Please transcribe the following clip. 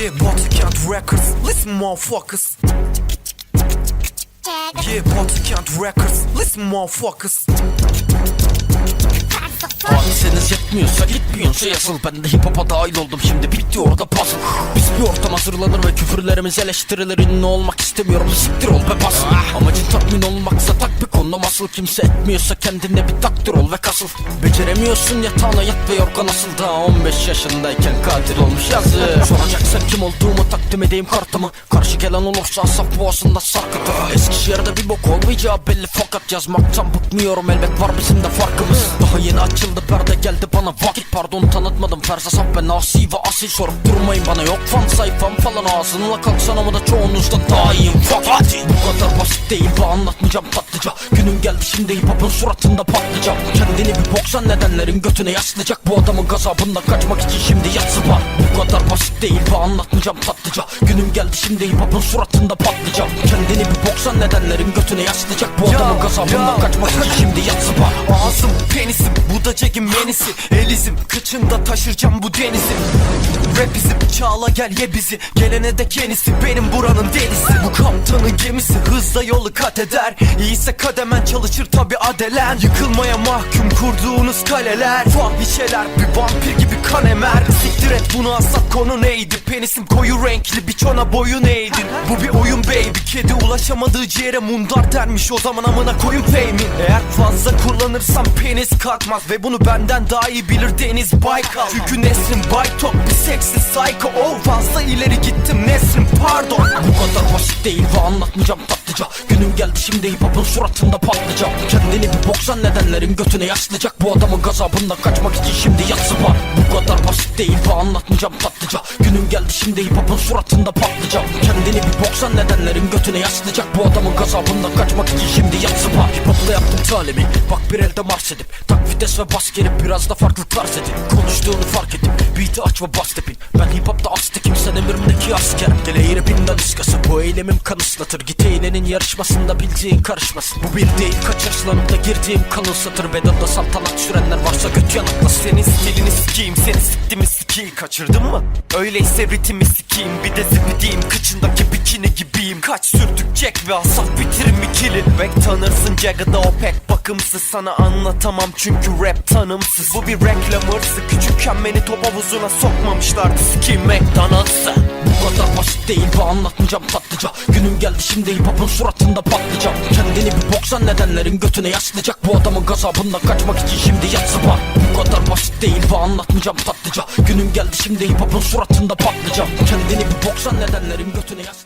Yeah, Batıkent Records. Listen motherfuckers. Yeah, Batıkent Records. Listen motherfuckers. Hadiseniz yetmiyorsa gitmiyorsa yazıl Ben de hip hop'a dahil oldum şimdi bitti orada puzzle Biz bir ortam hazırlanır ve küfürlerimiz eleştirilir Ünlü olmak istemiyorum siktir ol be puzzle Amacın tatmin olmaksa tak bir konu asıl Kimse etmiyorsa kendine bir takdir ol ve kasıl. Beceremiyorsun yatağına yat ve yorgan asıl. Daha 15 yaşındayken katil olmuş yazı. Soracaksan kim olduğumu takdim edeyim kartımı Karşı gelen olursa asap boğazında sarkıtır Eskişehir'de bir bok olmayacağı belli fakat Yazmaktan bıkmıyorum. Elbet var bizim de farkımız. Daha yeni açıldı perde geldi bana. Vakit Pardon tanıtmadım. Ferza Sap ve Nasi ve Asil. Sorup durmayın bana. Yok fan sayfam falan Ağzınla kalksan ama da çoğunuzdan daha iyiyim. Fuck Bu kadar basit değil bu anlatmayacağım tatlıca. Günün geldi şimdi hip hop'un suratında patlayacağım Kendini bir boksan nedenlerin götüne yaslayacak. Bu adamın gazabından kaçmak için şimdi yatsı var. Bu kadar basit değil bu anlatmayacağım tatlıca. Günüm geldi şimdi hip hop'un suratında patlayacağım Kendini bir boksan nedenlerin götüne yaslayacak. Bu adamın gazabından kaçmak için şimdi yatsı var. Ağzım penisim Bu da Jack'in menisi. Elizim kıçında taşıracağım bu denizi. Rap bizim çağla gel ye bizi. Gelene dek yenisi benim buranın delisi. Bu kaptanın gemisi hızla yolu kat eder. İyiyse kademen çalışır tabi adelen. Yıkılmaya mahkum kurduğunuz kaleler. Fahişeler bir vampir gibi kan emer. Siktir et bunu asla konu neydi? Penisim koyu renkli biçona boyun eğdin. Bu bir oyun baby Kedi ulaşamadığı ciğere mundar dermiş O zaman amına koyun peymin. Eğer fazla kullanırsam penis kalkmaz. Ve bunu benden daha iyi bilir Deniz Baykal. Çünkü Nesrin Baytok bir seksi psycho. Oh fazla ileri gittim Nesrin pardon. Bu kadar basit değil ve anlatmayacağım tatlıca. Günüm geldi şimdi hip hop'un suratında patlayacağım Kendini bir boksan nedenlerin götüne yaslayacak Bu adamın gazabından kaçmak için şimdi yatsı var Bu kadar basit değil ve anlatmayacağım tatlıca Günüm geldi şimdi hip hop'un suratında patlayacağım Kendini bir boksan nedenlerin götüne yaslayacak. Bu adamın gazabından kaçmak için şimdi yatsı var Hip hop'la yaptım talimi. Bak bir elde mars edip. Tak vites ve bas gelip biraz da farklı tarz edin Konuştuğunu fark edip beat'i aç ve bas tepin. Ben hip hop'ta astekim sen emrimdeki asker Gel eğri bin daniskası bu eylemim kan ıslatır. Git eğlenin yarışmasında bildiğin karışmasın. Bu bir değil kaç yaşlarımda girdiğim kan ıslatır. Bedava saltanat sürenler varsa göt yanıtlasın Senin stilini sikeyim seni siktimi sikeyim Kaçırdın mı? Öyleyse ritmi sikeyim Bir de zibidiyim kıçındaki bikini gibiyim. Kaç sürdük Jack ve asaf bitirim ikili Bek tanırsın Jagged'da o pek bakımsız. Sana anlatamam çünkü rap tanımsız. Bu bir reklam hırsı Küçükken beni top havuzuna sokmamışlardı. Sikeyim McDonald's'ı değil ve anlatmayacağım tatlıca. Günüm geldi şimdi hip hop'un suratında patlayacağım Kendini bir boksan nedenlerin götüne yaslayacak. Bu adamın gazabından kaçmak için şimdi yatsı var. Bu kadar basit değil ve anlatmayacağım tatlıca. Günüm geldi şimdi hip hop'un suratında patlayacağım Kendini bir boksan nedenlerin götüne yaslayacak